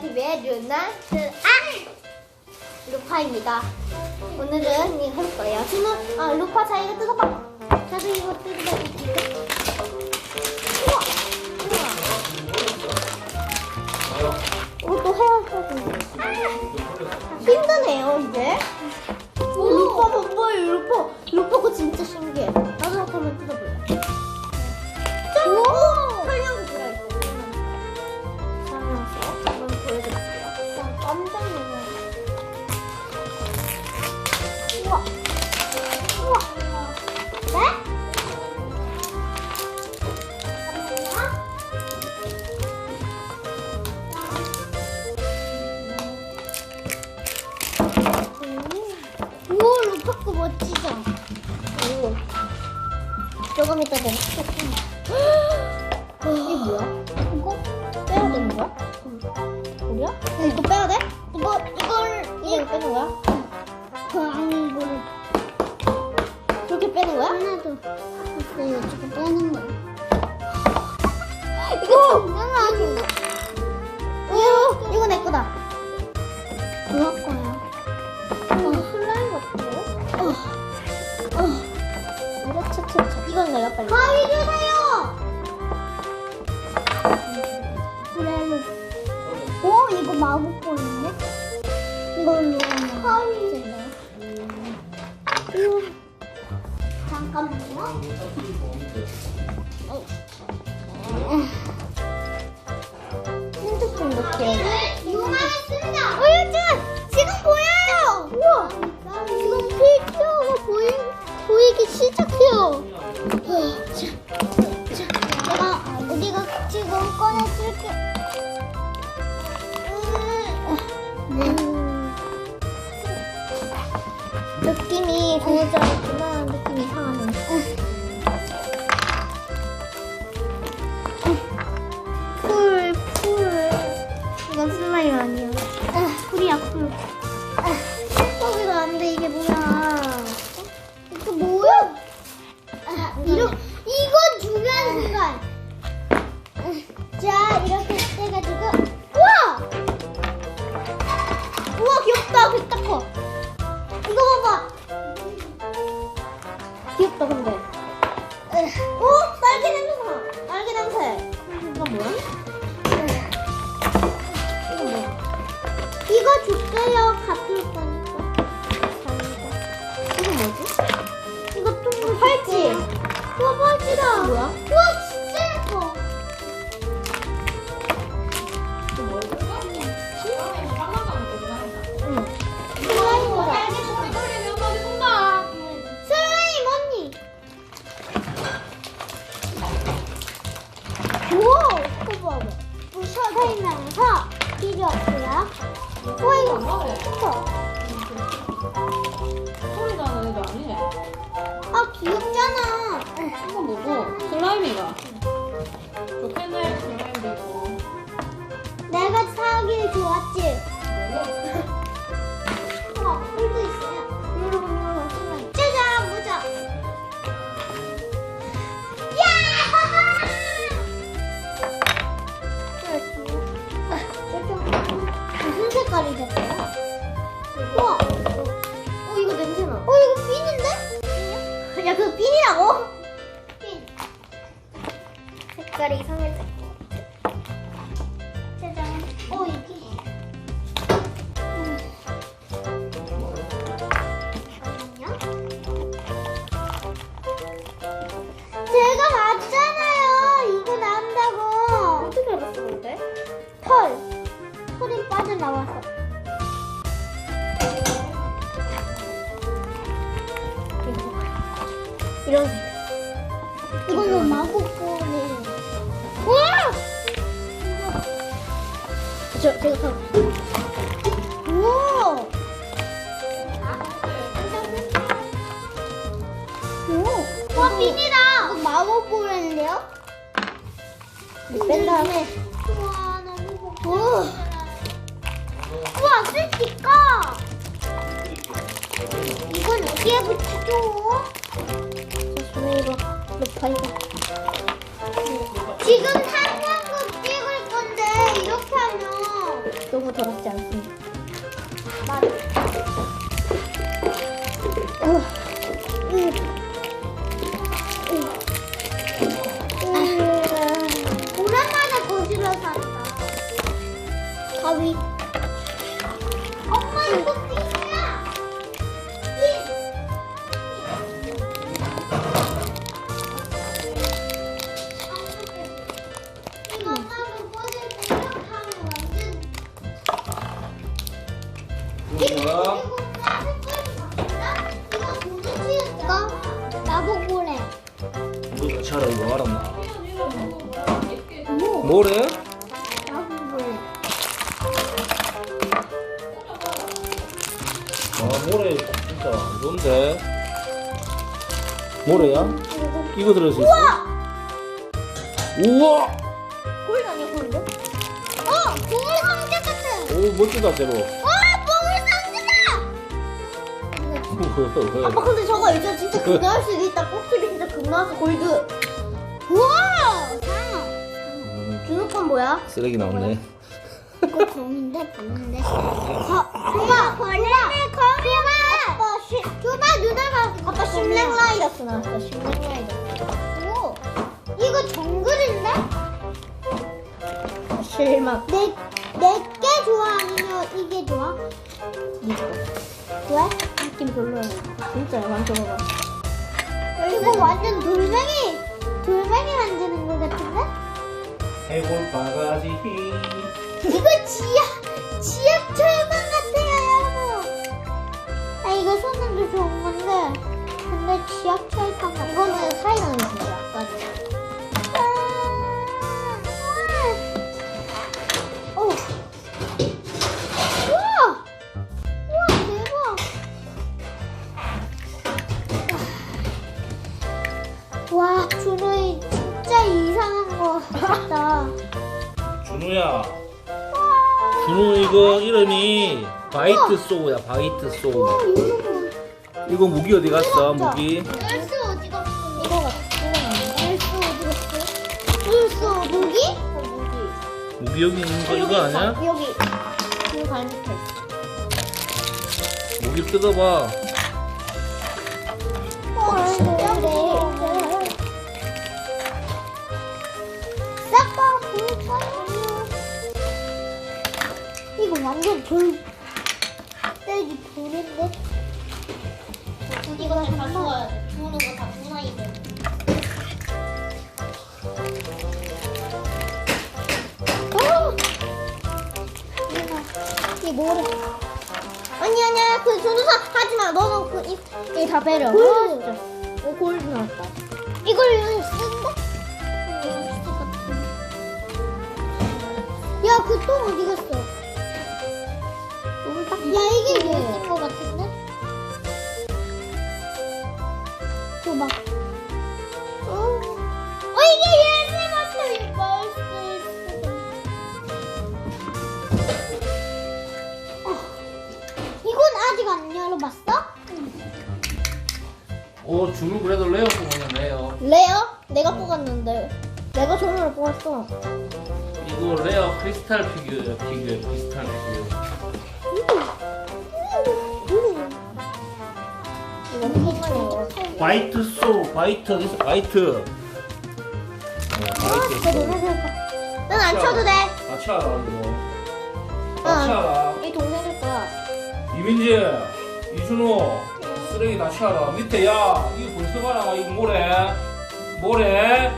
TV의 류나스 아 루파입니다. 오늘은 이거 할 거예요. 준우, 아 루파 자 이거 뜯어봐. 자도 이거 뜯어봐. 이거. 이것도 해야 하고 힘드네요. 오, 루파 봐봐요 루파. 루파 거 진짜 신기해. 나도 한번 뜯어볼래. 조금 이따 내 이게 뭐야? 이거 빼야 되는 거야? 우리야? 이거 빼야 돼? 이거 이걸 이걸 빼는 거야? 그 아니 이거를 그렇게 빼는 거야? 하나도 네, 이거 빼는 거야. 커. 이거 봐봐. 귀엽다, 근데. 오, 딸기 냄새나. 딸기 냄새. 이거 뭐야? 이거 뭐야? 이거 줄게요. 갚을 거니까. 감사합니다. 이거 뭐지? 이거 좀 팔찌. 우와 팔찌다. 뭐야? 슬라임이가. 좋겠네, 슬라임도 있고. 내가 사기 좋았지. 우와 풀도 있어요. 여러분 여러분 슬라임. 짜잔 모자. 야! 무슨 색깔이 됐어요? 우와. 어 이거 냄새나. 어 이거 핀인데? 야 그거 핀이라고? 핀. 색깔이 같아. 짜잔. 어 이게. 음. 잠깐만요. 제가 맞잖아요. 이거 나온다고. 어떻게 알았어 근데? 털. 털이 빠져나와서. 이런 색. 이거는 마구꼬네. 저, 제가 다. 우와! 오! 와, 빈이다! 이거 마구꼬인데요? 뺀 다음에. 우와, 너무 우와! 우와, 스티커! 이건 어디에 붙이죠? 자, 저는 이거 높아, 이거. 지금 상황 너무 더럽지 않습니다. 맞 이거 나보고래. 같이 하라 이거 알았나? 뭐? 뭐래? 나보고 래. 아 모래 진짜 뭔데? 모래야? 이거 들어있어 우와! 우와! 골 아니야 골드? 어! 보물 상자 같은. 오 멋지다 제로 와 아빠 근데 저거 이제 진짜 금나올 수도 있다. 꼭지기 진짜 금나와서 골드. 우와! 상어. 음, 주nu건 뭐야? 쓰레기 나오네 이거 봤는데. 거, 엄마 벌레네 검이야. 아빠 시, 줘봐 누나가. 아빠 심랭 라이더스 나왔어. 심랭 라이더스. 오, 이거 정글인데? 실망. 내 내게 좋아 아니면 이게 좋아? 이거. 왜? 느낌 별로야. 진짜 완전 봐. 이거 완전 돌멩이 돌멩이 만드는 거 같은데? 해골 바가지 이거 지하 지하철만 같아요 여러분. 아 이거 손님도 좋은 건데 근데 지하철 타면 이거는 사이는 진짜 약간. 아, 거 같다. 준우야 준우 이거 이름이 바이트 소우야 바이트 와 소우 이거 뭐. 이거 무기 어디 갔어 무기? 열쇠 어디 갔어? 이거. 열쇠 어디 갔어? 열쇠 무기? 무기. 여기 있는 거 이거 아니야? 여기. 발 밑에. 무기 뜯어봐 이거 완전 돌. 떼기 돌인데? 이거 다 주워야 돼. 주우는 거다 분할이 돼. 어! 이게 뭐래? 아니 아니야 그 전도사 하지마 너는 그이다 배려. 골드. 어 골드 나왔다. 이걸 쓴다? 야 그 똥 어디 갔어? 야 이게 열쇠인 거 같은데? 줘봐. 어, 어 이게 열쇠 이거 열쇠. 어, 이건 아직 안 열어봤어? 오 준우 그래도 레어 뽑으면 레어 레어? 내가 뽑았는데 내가 전화를 뽑았어. 이거 레어 크리스탈 피규어야 피규어 크리스탈 피규어. 바이트 소 바이트 어디 있어 바이트 어, 아, 진짜 바이트 너무 슬퍼. 난안 쳐도 돼. 같이 하라 이거 같이 응. 하라 이 동생일 거야. 이민지 이준호 쓰레기 다 치워라 밑에 야 이거 벌써 봐라 이거 뭐래 뭐래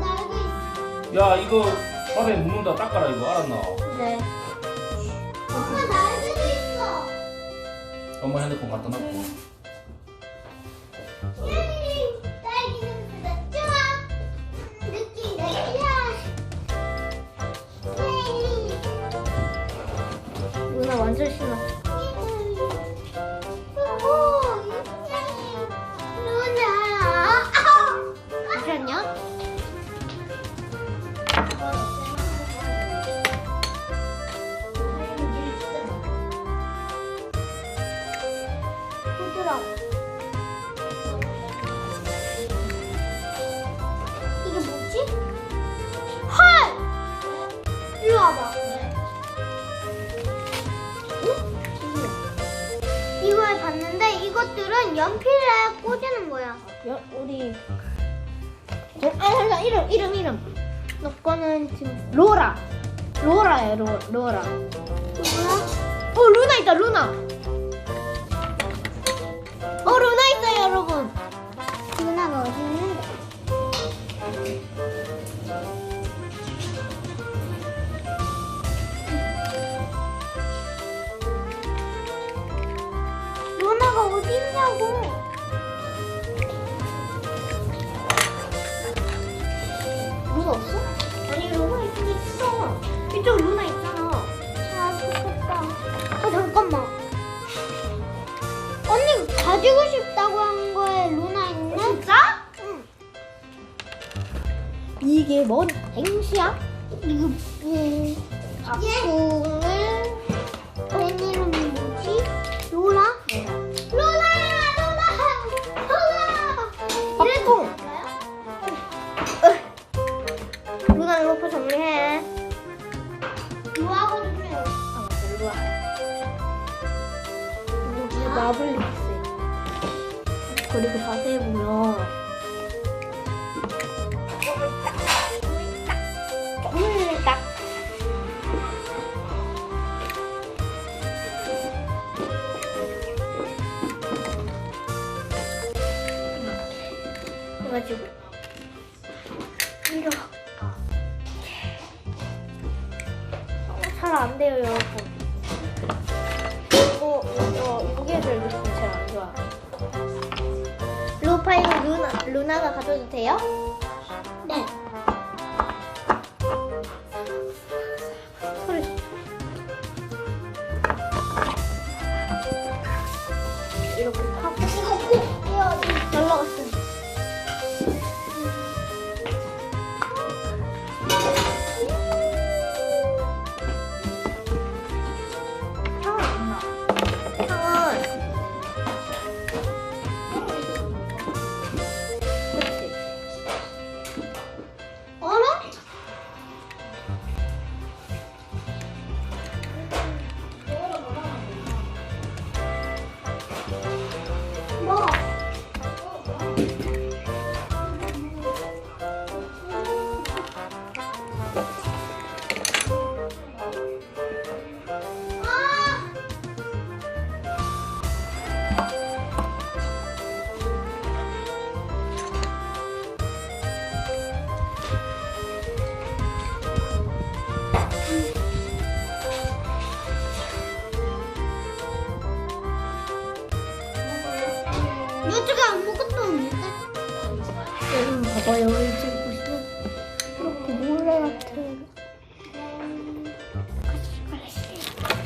나 알고 있어. 야 이거 바닥에 묻는다 닦아라 이거 알았나 네. 엄마 나 알고 있어. 엄마 핸드폰 갖다 놨고 힘들어. 이게 뭐지? 헐! 이리 와봐. 응? 이걸 봤는데 이것들은 연필에 꽂이는 거야. 여, 우리 어, 아, 잠깐 이름 이름 이름. 너 거는 지금 로라. 로라예요 로, 로라. 뭐야? 어 루나 있다 루나. 어 루나 있어요 여러분. 어디 있는데? 루나가 어디 있냐고. 루나 없어? 아니 루나 있긴 있어. 이쪽 루나 있잖아. 아 좋겠다. 아 잠깐만. 언니 가지고 싶다 이게 뭔 앵시야? 이거 음, 박궁을 가지고. 이렇게. 잘안 돼요, 여러분. 이거, 이거, 여기에서 이렇게 제일 안 좋아. 루파 이거 루나, 루나가 가져도 돼요?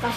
가